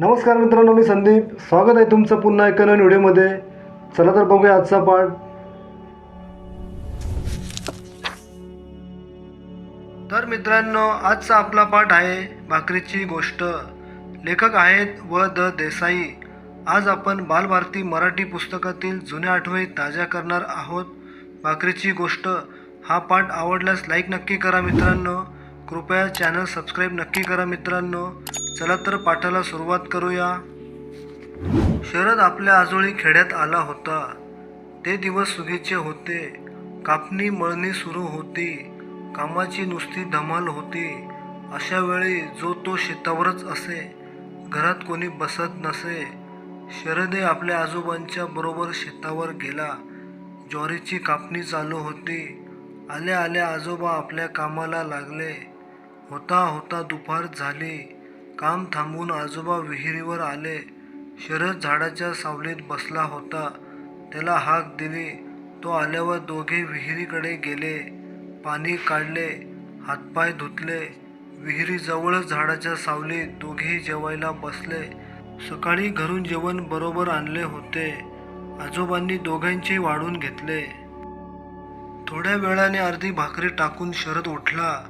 नमस्कार मित्रांनो मी संदीप. स्वागत आहे तुमचं पुन्हा एका नवीन व्हिडिओमध्ये. चला तर बघूया आजचा पाठ तर मित्रांनो आजचा आपला पाठ आहे भाकरीची गोष्ट. लेखक आहेत व द देसाई. आज आपण बालभारती मराठी पुस्तकातील जुन्या आठवणी ताज्या करणार आहोत. भाकरीची गोष्ट हा पाठ आवडल्यास लाईक नक्की करा मित्रांनो. कृपया चॅनल सबस्क्राईब नक्की करा मित्रांनो. चला तर पाठाला सुरुवात करूया. शरद आपल्या आजोळी खेड्यात आला होता. ते दिवस सुगीचे होते. कापणी मळणी सुरू होती. कामाची नुसती धमाल होती. अशा वेळी जो तो शेतावरच असे. घरात कोणी बसत नसे. शरदे आपल्या आजोबांच्या बरोबर शेतावर गेला. ज्वारीची कापणी चालू होती. आल्या आल्या आजोबा आपल्या कामाला लागले. होता होता दुपार झाली. काम थांबून आजोबा विहिरीवर आले. शरद झाडाच्या सावलीत बसला होता. त्याला हाक दिली. तो आल्यावर दोघे विहिरीकडे गेले. पाणी काढले. हातपाय धुतले. विहिरीजवळच झाडाच्या सावलीत दोघेही जेवायला बसले. सकाळी घरून जेवण बरोबर आणले होते. आजोबांनी दोघांचे वाढून घेतले. थोड्या वेळाने अर्धी भाकरी टाकून शरद उठला.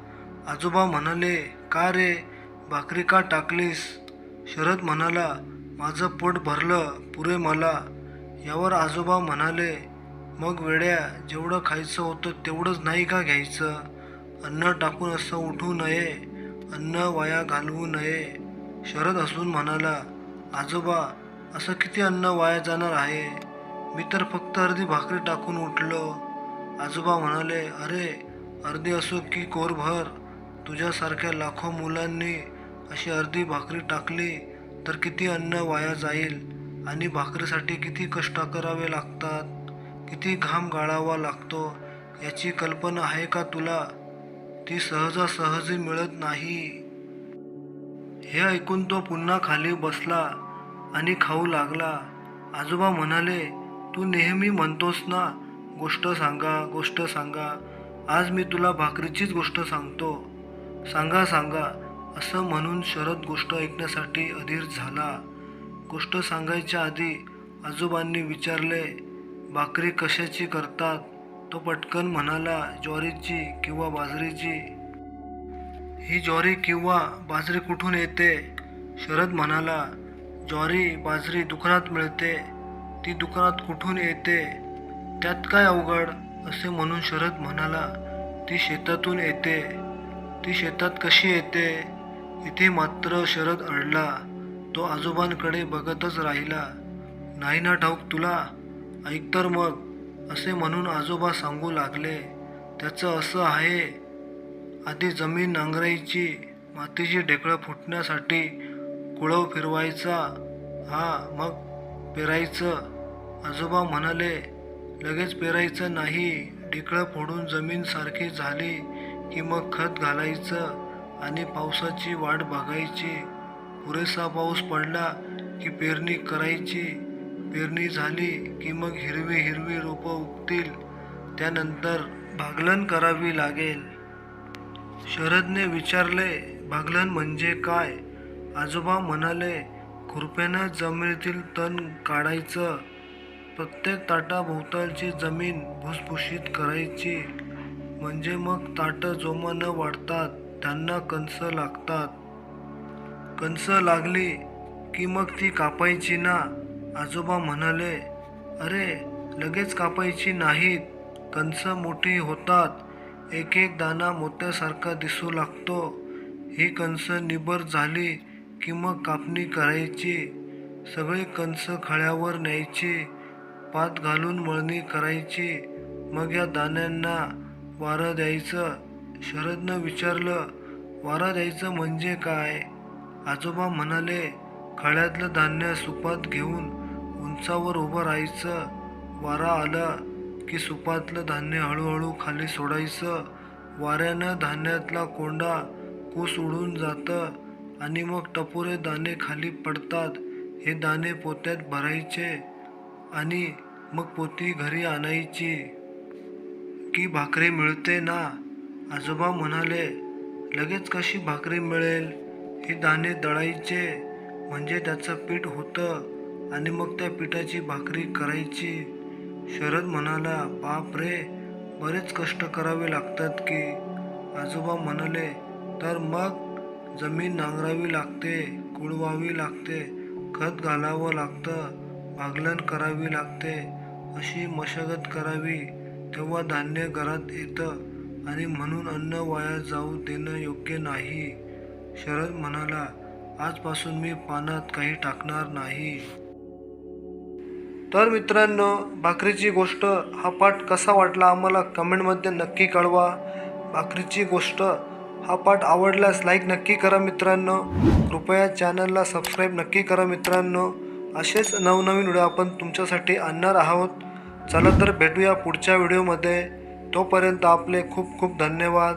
आजोबा म्हणाले का रे? भाकरी का टाकलीस? शरद म्हणाला माझं पोट भरलं पुरे मला. यावर आजोबा म्हणाले मग वेड्या जेवढं खायचं होतं तेवढंच नाही का घ्यायचं? अन्न टाकून असं उठू नये अन्न वाया घालवू नये. शरद हसून म्हणाला आजोबा असं किती अन्न वाया जाणार आहे? मी तर फक्त अर्धी भाकरी टाकून उठलो. आजोबा म्हणाले अरे अर्धी असो की कोरभर? तुझ्यासारख्या लाखो मुलांनी अशी अर्धी भाकरी टाकली तर किती अन्न वाया जाईल आणि भाकरीसाठी किती कष्ट करावे लागतात? किती घाम गाळावा लागतो? याची कल्पना आहे का तुला? ती सहजासहजी मिळत नाही. हे ऐकून तो पुन्हा खाली बसला आणि खाऊ लागला. आजोबा म्हणाले तू नेहमी म्हणतोस ना गोष्ट सांगा गोष्ट सांगा. आज मी तुला भाकरीचीच गोष्ट सांगतो. सांगा सांगा. असं म्हणून शरद गोष्ट ऐकण्यासाठी अधीर झाला. गोष्ट सांगायच्या आधी आजोबांनी विचारले भाकरी कशाची करतात? तो पटकन म्हणाला ज्वारीची किंवा बाजरीची. ही ज्वारी किंवा बाजरी कुठून येते? शरद म्हणाला ज्वारी बाजरी दुकानात मिळते. ती दुकानात कुठून येते? त्यात काय अवघड? असे म्हणून शरद म्हणाला ती शेतातून येते. ती शेतात कशी येते? इथे मात्र शरद अडला. तो आजोबांकडे बघतच राहिला. नाही ना ठाऊक तुला? ऐक तर मग असे म्हणून आजोबा सांगू लागले. त्याचं असं आहे. आधी जमीन नांगरायची मातीची ढेकळं फुटण्यासाठी कुळव फिरवायचा. हा मग पेरायचं. आजोबा म्हणाले लगेच पेरायचं नाही. ढेकळं फोडून जमीन सारखी झाली. की मग खत घालायचं आणि पावसाची वाट बघायची. पुरेसा पाऊस पडला की पेरणी करायची. पेरणी झाली की मग हिरवी हिरवी रोपं उगतील. त्यानंतर भागलन करावी लागेल. शरदने विचारले भागलन म्हणजे काय? आजोबा म्हणाले खुरप्यानं जमिनीतील तण काढायचं. प्रत्येक ताटाभोवतालची जमीन भुसभुशीत करायची. म्हणजे मग ताटं जोमानं वाढतात त्यांना कंस लागतात. कंस लागली की मग ती कापायची ना? आजोबा म्हणाले अरे लगेच कापायची नाहीत. कंस मोठी होतात. एक एक दाना मोत्यासारखा दिसू लागतो. ही कंस निबर झाली की मग कापणी करायची. सगळे कंस खळ्यावर न्यायची. पात घालून मळणी करायची. मग या दाण्यांना वारं द्यायचं. शरदनं विचारलं वारा द्यायचं म्हणजे काय? आजोबा म्हणाले खळ्यातलं धान्य सुपात घेऊन उंचावर उभं राहायचं. वारा आला की सुपातलं धान्य हळूहळू खाली सोडायचं. वाऱ्यानं धान्यातला कोंडा कूस उडून जातं आणि मग टपोरे दाणे खाली पडतात. हे दाणे पोत्यात भरायचे आणि मग पोती घरी आणायची. की भाकरी मिळते ना? आजोबा म्हणाले लगेच कशी भाकरी मिळेल? हे दाणे दळायचे म्हणजे त्याचं पीठ होतं आणि मग त्या पिठाची भाकरी करायची. शरद म्हणाला बाप रे बरेच कष्ट करावे लागतात की. आजोबा म्हणाले तर मग जमीन नांगरावी लागते कुळवावी लागते खत घालावं लागतं भागलन करावी लागते अशी मशागत करावी. तेव्हा धान्य घरात येतं आणि म्हणून अन्न वाया जाऊ देणं योग्य नाही. शरद म्हणाला आजपासून मी पानात काही टाकणार नाही. तर मित्रांनो भाकरीची गोष्ट हा पाठ कसा वाटला आम्हाला कमेंटमध्ये नक्की कळवा. भाकरीची गोष्ट हा पाठ आवडल्यास लाईक नक्की करा मित्रांनो. कृपया चॅनलला सबस्क्राईब नक्की करा मित्रांनो. असेच नवनवीन व्हिडिओ आपण तुमच्यासाठी आणणार आहोत. चला तर भेटूया पुढच्या व्हिडिओमध्ये. तोपर्यंत आपले खूप खूप धन्यवाद.